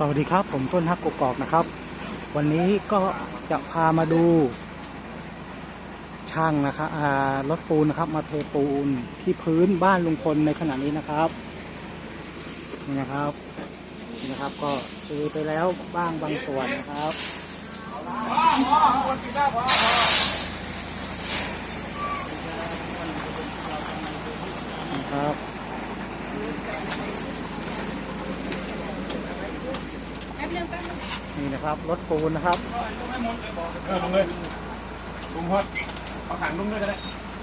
สวัสดีครับ ผมต้นฮักกกอกนะครับ วันนี้ก็จะพามาดู ช่างนะครับรถปูนนะครับ มาเทปูนที่พื้นบ้านลุงพลในขณะนี้นะครับนี่นะครับนี่นะครับ ก็เทไปแล้วบ้างบางส่วนนะครับนะครับ นี่นะครับรถปูนนะครับเออลงเลยลุงพอดเอาขันลุงด้วยก็ได้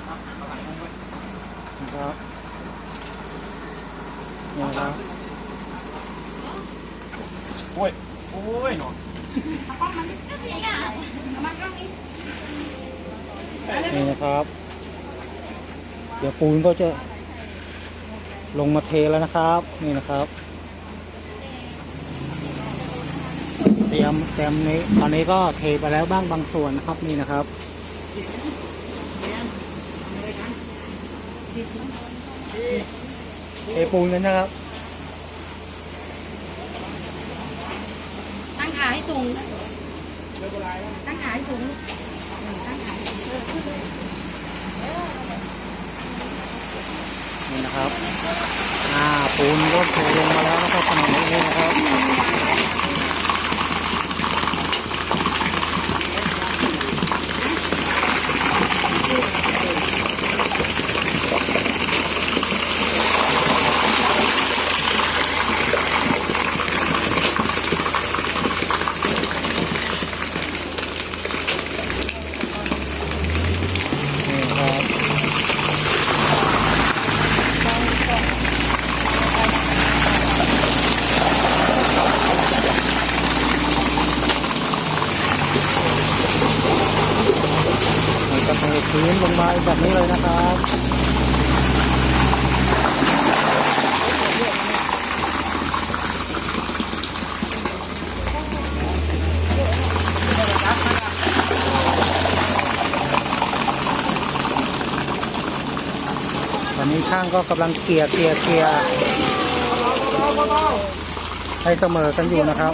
เอาขันลุงด้วยนะครับนี่นะครับโอ้ยโอ้ยหนอนนี่นะครับ เดี๋ยวปูนก็จะลงมาเทแล้วนะครับ นี่นะครับ เตรีย มเตรียมนี้ ตอนนี้ก็เทไปแล้วบ้างบางส่วนนะครับนี่นะครับเทปูนกันนะครับ ตั้งขาให้สูง ตั้งขาให้สูงตั้งขาให้สูงนี่นะครับ อ่า ปูนก็เทลงมาแล้วนะครับขนาดนี้นะครับ พื้นลงมาแบบนี้เลยนะครับตอนนี้ช่างก็กำลังเกลี่ยเกลี่ยเกลี่ยให้เสมอกันอยู่นะครับ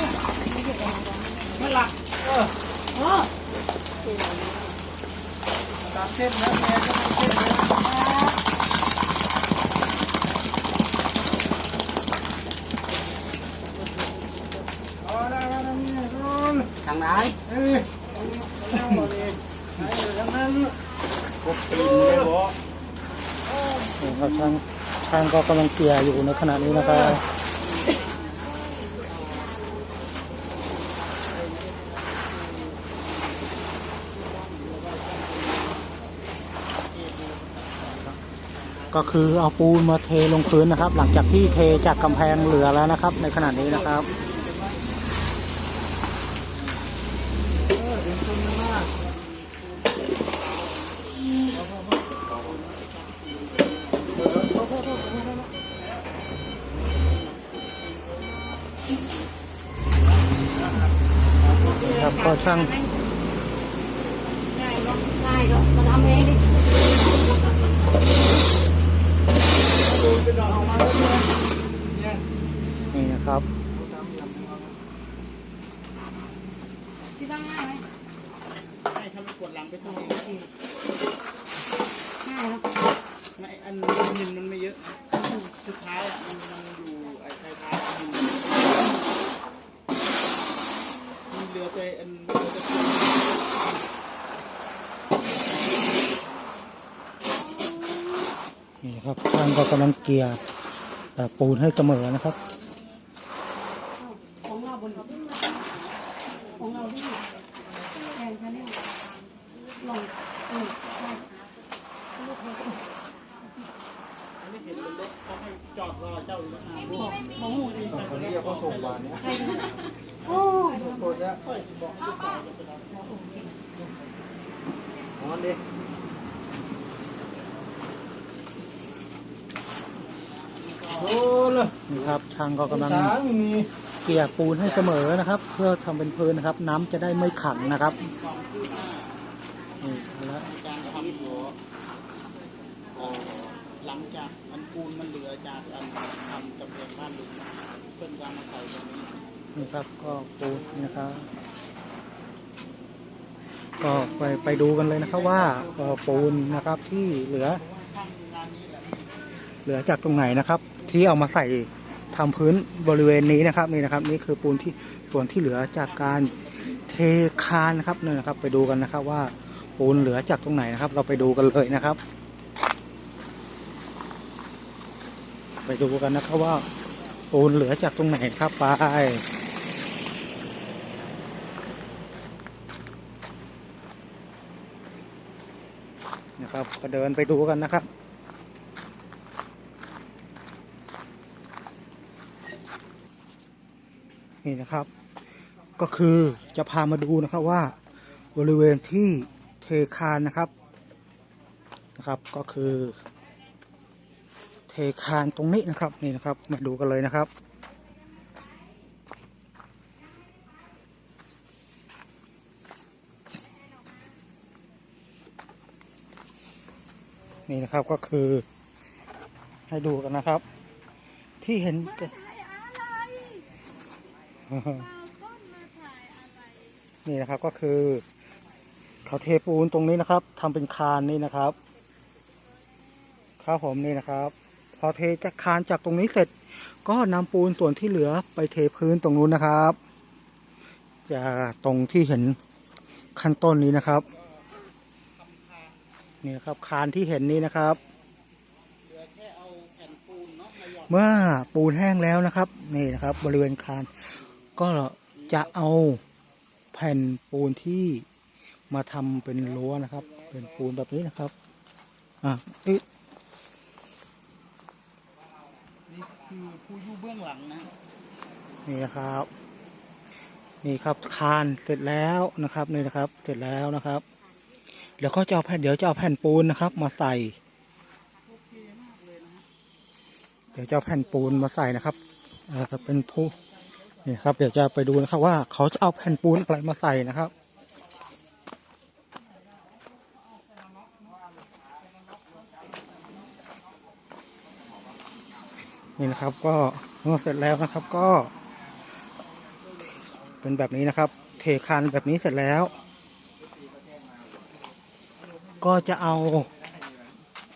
นั่นล่ะเออามเส้นนะแม่ก็ตามเส้นเอาได้แล้วนะนี่ลุงทางไหนเอ้ยเอาละนี่ไหนอยู่ทางนั้นพบตีนเลยบ่นี่ครับช่างช่างก็กำลังเกลี่ยอยู่ในขณะนี้นะครับ ก็คือเอาปูนมาเทลงพื้นนะครับ หลังจากที่เทจากกำแพงเหลือแล้วนะครับ ในขณะนี้นะครับครับก็ช่างายเนาะง่ายก็มาทำเองดิ ดูเป็ นี่นะครับที่ตั้งง่ายไหมให้ทำให้ปวดหลังไปทั่วง่ายเนาะไม่อันมินมันไม่เยอะสุดท้ายอะมันมันอยู่ไอ้ท้ายท้ายมันมันเหลือใจอันเหลือแต่ นะครับช่างก็กำลังเกลี่ยเอ่อปูนให้เสมอนะครับของเราบนของเราที่แทนชาแนลลองเออใช่ลูกเธอก็ไม่เห็นเลยรถเขาให้จอดรอเจ้าอยู่แล้วนะบอกบอกหูดิคนนี้เขาส่งมาเนี่ยโอ้ยคนเนี้ยค่อยบอกลูกสาวจะไปรับนอนดิโอ้เลย นี่ครับช่างก็กำลังช้างมีเกลี่ยปูนให้เสมอนะครับ เพื่อทำเป็นพื้นนะครับ น้ำจะได้ไม่ขังนะครับนี่แล้วการทำหัวเอ่อหลังจากอันปูนมันเหลือจากอันทำกำแพงบ้านลุงเพิ่นก็เอามาใส่ตรงนี้นนี่ครับก็ปูนนะครับ ก็ไปไปดูกันเลยนะครับว่าเอ่อปูนนะครับที่เหลือเหลือจากตรงไหนนะครับ ที่เอามาใส่ทำพื้นบริเวณนี้นะครับนี่นะครับ นี่คือปูนที่ส่วนที่เหลือจากการเทคานนะครับนี่นะครับ ไปดูกันนะครับ ว่าปูนเหลือจากตรงไหนนะครับ เราไปดูกันเลยนะครับ ไปดูกันนะครับว่าปูนเหลือจากตรงไหนครับไปนะครับก็เดินไปดูกันนะครับ นี่นะครับ ก็คือจะพามาดูนะครับว่าบริเวณที่เทคานนะครับนะครับ ก็คือ เทคานตรงนี้นะครับนี่นะครับ มาดูกันเลยนะครับนี่นะครับก็คือให้ดูกันนะครับ ที่เห็น นี่นะครับก็คือเขาเทปูนตรงนี้นะครับทำเป็นคานนี่นะครับครับผมนี่นะครับ พอเทจากคานจากตรงนี้เสร็จ ก็นำปูนส่วนที่เหลือไปเทพื้นตรงนู้นนะครับ จะตรงที่เห็นขั้นต้นนี้นะครับนี่นะครับคานที่เห็นนี้นะครับเเเเมื่อปูนแห้งแล้วนะครับ นี่นะครับ บริเวณคาน ก็จะเอาแผ่นปูนที่มาทำเป็นรั้วนะครับ เป็นปูนแบบนี้นะครับ อะอึ๊ะนี่คือผู้อยู่เบื้องหลังนะ นี่นะครับ นี่ครับคานเสร็จแล้วนะครับนี่นะครับ เสร็จแล้วนะครับเดี๋ยวก็จะเอาแผ่นเดี๋ยวจะเอาแผ่นปูนนะครับ มาใส่ เดี๋ยวจะเอาแผ่นปูนมาใส่นะครับเอ่อเป็นผู้ นี่ครับ เดี๋ยวจะไปดูนะครับว่าเขาจะเอาแผ่นปูนอะไรมาใส่นะครับนี่นะครับก็เมื่อเสร็จแล้วนะครับก็ เป็นแบบนี้นะครับ เทคานแบบนี้เสร็จแล้ว ก็จะเอา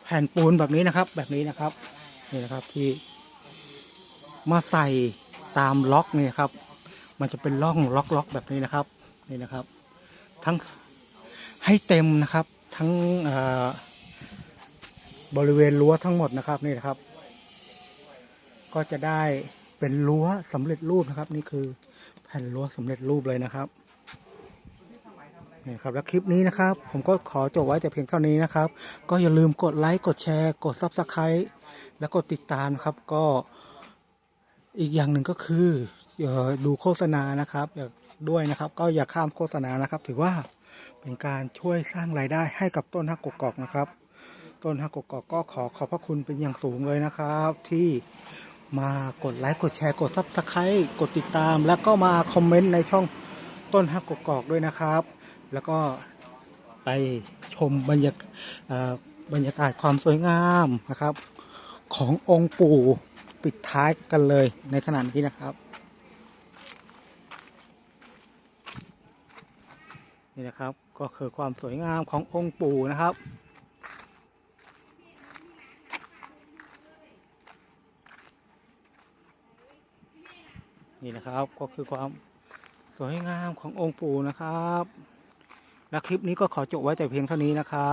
แผ่นปูนแบบนี้นะครับ แบบนี้นะครับนี่นะครับที่มาใส่ ตามล็อกนี่ครับ มันจะเป็นร่องล็อกล็อกแบบนี้นะครับนี่นะครับ ทั้งให้เต็มนะครับ ทั้งบริเวณรั้วทั้งหมดนะครับนี่นะครับ ก็จะได้เป็นรั้วสำเร็จรูปนะครับ นี่คือแผ่นรั้วสำเร็จรูปเลยนะครับนี่ครับ แล้วคลิปนี้นะครับ ผมก็ขอจบไว้แต่เพียงเท่านี้นะครับ ก็อย่าลืมกดไลค์กดแชร์ กดซับสไครต์แล้วกดติดตามครับก็ อีกอย่างหนึ่งก็คืออดูโฆษณานะครับอย่าด้วยนะครับ ก็อย่าข้ามโฆษณานะครับ ถือว่าเป็นการช่วยสร้างรายได้ให้กับต้นฮักกกอกนะครับ ต้นฮักกกอกก็ขอขอบพระคุณเป็นอย่างสูงเลยนะครับ ที่มากดไลค์กดแชร์กดซับสไครต์กดติดตาม แล้วก็มาคอมเมนต์ในช่องต้นฮักกกอกด้วยนะครับ แล้วก็ไปชมบรรยากเอ่อบรรยากาศความสวยงามนะครับ ขององค์ปู่ ปิดท้ายกันเลยในขณะนี้นะครับ นี่นะครับก็คือความสวยงามขององค์ปู่นะครับนี่นะครับก็คือความสวยงามขององค์ปู่นะครับ และคลิปนี้ก็ขอจบไว้แต่เพียงเท่านี้นะครับ